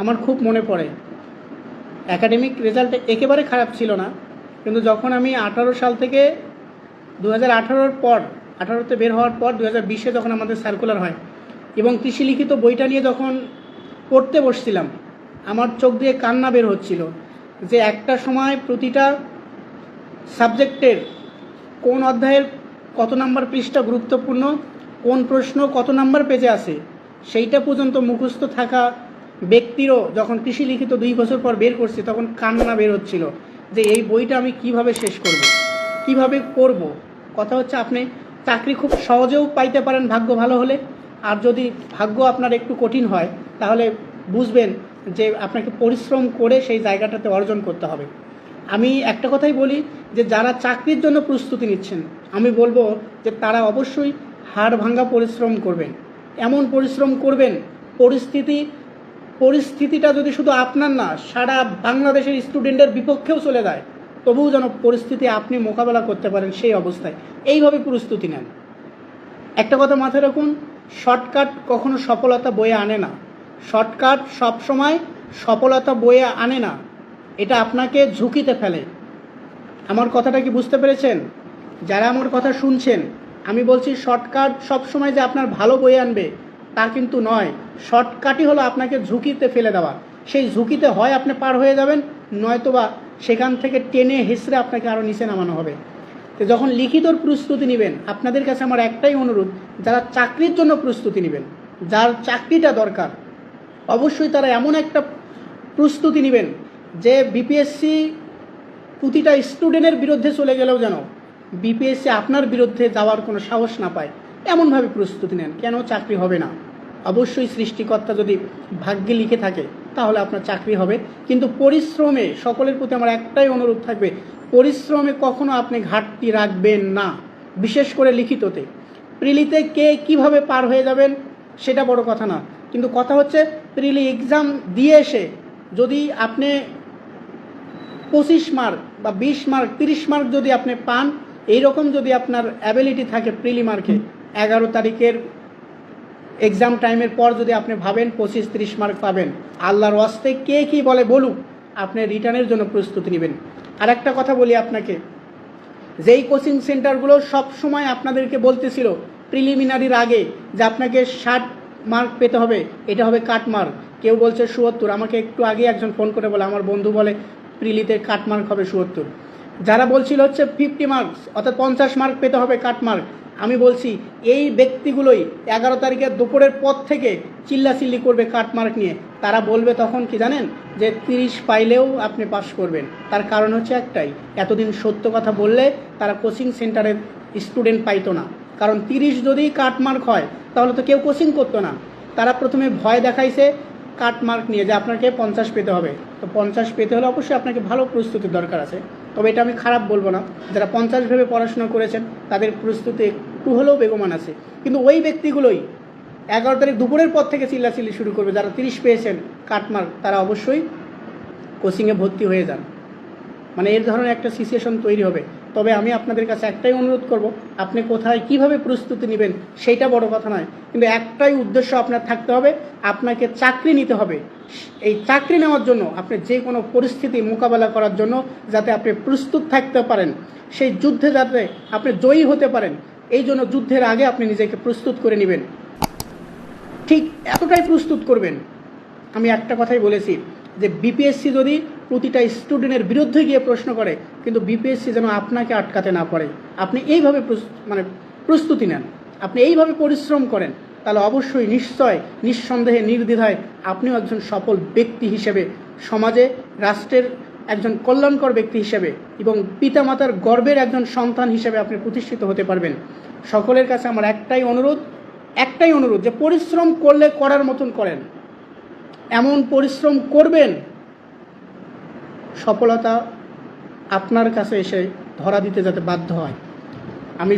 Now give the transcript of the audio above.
আমার খুব মনে পড়ে। অ্যাকাডেমিক রেজাল্ট একেবারে খারাপ ছিল না, কিন্তু যখন আমি আঠারো সাল থেকে দু হাজার আঠারোর পর, আঠারোতে বের হওয়ার পর দু হাজার বিশে যখন আমাদের সার্কুলার হয় এবং কৃষি লিখিত বইটা নিয়ে যখন পড়তে বসছিলাম, আমার চোখ দিয়ে কান্না বের হচ্ছিল যে একটা সময় প্রতিটা সাবজেক্টের কোন অধ্যায়ের কত নাম্বার পৃষ্ঠা গুরুত্বপূর্ণ, কোন প্রশ্ন কত নাম্বার পেজে আছে, সেইটা পর্যন্ত মুখস্থ থাকা ব্যক্তিরও যখন কৃষি লিখিত দুই বছর পর বের করছি, তখন কান্না বের হচ্ছিল যে এই বইটা আমি কীভাবে শেষ করব, কীভাবে করব কথা হচ্ছে আপনি চাকরি খুব সহজেও পাইতে পারেন ভাগ্য ভালো হলে। আর যদি ভাগ্য আপনার একটু কঠিন হয়, তাহলে বুঝবেন যে আপনাকে পরিশ্রম করে সেই জায়গাটাতে অর্জন করতে হবে। আমি একটা কথাই বলি যে যারা চাকরির জন্য প্রস্তুতি নিচ্ছেন, আমি বলব যে তারা অবশ্যই হাড় ভাঙ্গা পরিশ্রম করবেন। এমন পরিশ্রম করবেন, পরিস্থিতি পরিস্থিতিটা যদি শুধু আপনার না, সারা বাংলাদেশের স্টুডেন্টের বিপক্ষেও চলে যায়, তবুও যেন পরিস্থিতি আপনি মোকাবেলা করতে পারেন সেই অবস্থায়। এইভাবে প্রস্তুতি নেন। একটা কথা মাথায় রাখুন শর্টকাট কখনো সফলতা বয়ে আনে না। শর্টকাট সবসময় সফলতা বয়ে আনে না। এটা আপনাকে ঝুঁকিতে ফেলে। আমার কথাটা কি বুঝতে পেরেছেন? যারা আমার কথা শুনছেন, আমি বলছি শর্টকাট সবসময় যে আপনার ভালো বয়ে আনবে তা কিন্তু নয়। শর্টকাটই হলো আপনাকে ঝুঁকিতে ফেলে দেওয়া। সেই ঝুঁকিতে হয় আপনি পার হয়ে যাবেন, নয়তোবা সেখান থেকে টেনে হেসড়ে আপনাকে আরও নিচে নামানো হবে। তো যখন লিখিতর প্রস্তুতি নেবেন, আপনাদের কাছে আমার একটাই অনুরোধ, যারা চাকরির জন্য প্রস্তুতি নেবেন, যার চাকরিটা দরকার, অবশ্যই তারা এমন একটা প্রস্তুতি নেবেন যে বিপিএসসি প্রতিটা স্টুডেন্টের বিরুদ্ধে চলে গেলেও যেন বিপিএসসি আপনার বিরুদ্ধে যাওয়ার কোনো সাহস না পায়। এমনভাবে প্রস্তুতি নেন, কেন চাকরি হবে না? অবশ্যই সৃষ্টিকর্তা যদি ভাগ্যে লিখে থাকে, তাহলে আপনার চাকরি হবে। কিন্তু পরিশ্রমে সকলের প্রতি আমার একটাই অনুরোধ থাকবে, পরিশ্রমে কখনো আপনি ঘাটতি রাখবেন না, বিশেষ করে লিখিততে। প্রিলিতে কে কীভাবে পার হয়ে যাবেন, সেটা বড় কথা না। কিন্তু কথা হচ্ছে, প্রিলি এক্সাম দিয়ে এসে যদি আপনি পঁচিশ মার্ক বা বিশ মার্ক, তিরিশ মার্ক যদি আপনি পান, এইরকম যদি আপনার অ্যাবিলিটি থাকে প্রিলি মার্কে, এগারো তারিখের এক্সাম টাইমের পর যদি আপনি ভাবেন পঁচিশ তিরিশ মার্ক পাবেন, আল্লাহর ওয়াস্তে কে কি বলে বলুক, আপনি রিটার্নের জন্য প্রস্তুতি নেবেন। আর একটা কথা বলি আপনাকে, যেই কোচিং সেন্টারগুলো সবসময় আপনাদেরকে বলতেছিল প্রিলিমিনারির আগে যে আপনাকে ষাট মার্ক পেতে হবে, এটা হবে কাট মার্ক কেউ বলছে সুয়াত্তর আমাকে একটু আগে একজন ফোন করে বলে, আমার বন্ধু বলে প্রিলিতে কাট মার্ক হবে সুয়াত্তর যারা বলছিল হচ্ছে ফিফটি মার্কস অর্থাৎ পঞ্চাশ মার্ক পেতে হবে কাট মার্ক আমি বলছি, এই ব্যক্তিগুলোই এগারো তারিখের দুপুরের পর থেকে চিল্লাচিল্লি করবে কাটমার্ক নিয়ে। তারা বলবে তখন কি জানেন? যে তিরিশ পাইলেও আপনি পাশ করবেন। তার কারণ হচ্ছে একটাই, এতদিন সত্য কথা বললে তারা কোচিং সেন্টারের স্টুডেন্ট পাইতো না। কারণ তিরিশ যদি কাটমার্ক হয়, তাহলে তো কেউ কোচিং করতো না। তারা প্রথমে ভয় দেখাইছে কাটমার্ক নিয়ে, যে আপনাকে পঞ্চাশ পেতে হবে। তো পঞ্চাশ পেতে হলে অবশ্যই আপনাকে ভালো প্রস্তুতির দরকার আছে। তবে এটা আমি খারাপ বলব না। যারা পঞ্চাশ ভেবে পড়াশোনা করেছেন, তাদের প্রস্তুতি একটু হলেও বেগমান আছে। কিন্তু ওই ব্যক্তিগুলোই এগারো তারিখ দুপুরের পর থেকে চিল্লাচিল্লি শুরু করবে। যারা তিরিশ পেয়েছেন কাটমার, তারা অবশ্যই কোচিংয়ে ভর্তি হয়ে যান। মানে এর ধরনের একটা সিচুয়েশন তৈরি হবে। তবে আমি আপনাদের কাছে একটাই অনুরোধ করব, আপনি কোথায় কীভাবে প্রস্তুতি নেবেন সেইটা বড় কথা নয়, কিন্তু একটাই উদ্দেশ্য আপনার থাকতে হবে, আপনাকে চাকরি নিতে হবে। এই চাকরি নেওয়ার জন্য, আপনি যে কোনো পরিস্থিতি মোকাবেলা করার জন্য যাতে আপনি প্রস্তুত থাকতে পারেন, সেই যুদ্ধে যাতে আপনি জয়ী হতে পারেন, এই জন্য যুদ্ধের আগে আপনি নিজেকে প্রস্তুত করে নেবেন। ঠিক এতটাই প্রস্তুত করবেন, আমি একটা কথাই বলেছি যে বিপিএসসি যদি প্রতিটা স্টুডেন্টের বিরুদ্ধে গিয়ে প্রশ্ন করে, কিন্তু বিপিএসসি যেন আপনাকে আটকাতে না পারে। আপনি এইভাবে মানে প্রস্তুতি নেন। আপনি এইভাবে পরিশ্রম করেন, তাহলে অবশ্যই নিশ্চয়, নিঃসন্দেহে, নির্দ্বিধায় আপনিও একজন সফল ব্যক্তি হিসেবে সমাজে, রাষ্ট্রের একজন কল্যাণকর ব্যক্তি হিসেবে এবং পিতামাতার গর্বের একজন সন্তান হিসেবে আপনি প্রতিষ্ঠিত হতে পারবেন। সকলের কাছে আমার একটাই অনুরোধ একটাই অনুরোধ যে পরিশ্রম করলে করার মতন করেন। এমন পরিশ্রম করবেন সফলতা আপনার কাছে এসে ধরা দিতে যাতে বাধ্য হয়। আমি